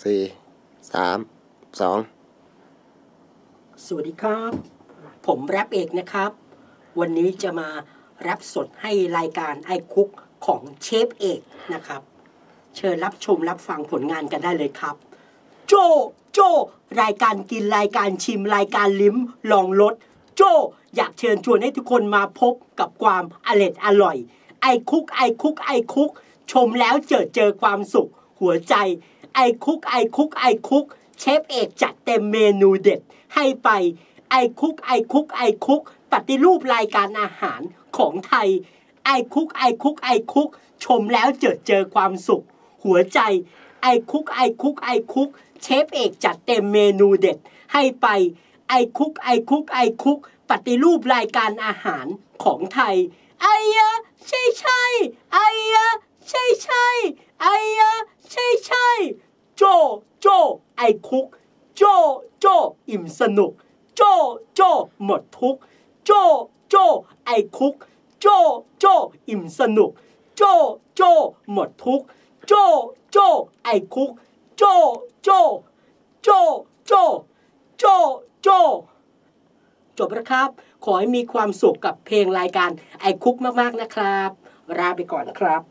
สี่สามสองสวัสดีครับ ผมแรปเอกนะครับ วันนี้จะมาแรปสดให้รายการไอคุกของเชฟเอกนะครับ เชิญรับชมรับฟังผลงานกันได้เลยครับ โจ โจ รายการกินรายการชิมรายการลิ้มลองรสโจ อยากเชิญชวนให้ทุกคนมาพบกับความอร่อยอร่อย ไอคุกไอคุกไอคุก ชมแล้วเจอเจอความสุข หัวใจ ไอคุกไอคุกไอคุกเชฟเอกจัดเต็มเมนูเด็ดให้ไปไอคุกไอคุกไอคุก ปฏิรูปรายการอาหารของไทย ไอคุกไอคุกไอคุก ชมแล้วเจอเจอความสุข หัวใจ ไอคุกไอคุกไอคุก เชฟเอกจัดเต็มเมนูเด็ดให้ไป ไอคุกไอคุกไอคุก ปฏิรูปรายการอาหารของไทยไอ้ยะใช่ใช่ไอ้ยะใช่ใช่ไอ้ยะใช่ใช่โจ โจ ไอคุก โจโจอิ่มสนุก โจโจหมดทุก โจโจไอคุก โจโจอิ่มสนุก โจโจหมดทุก โจโจไอคุก โจโจโจโจโจโจจบแล้วครับ ขอให้มีความสุขกับเพลงรายการไอคุกมากๆนะครับลาไปก่อนครับ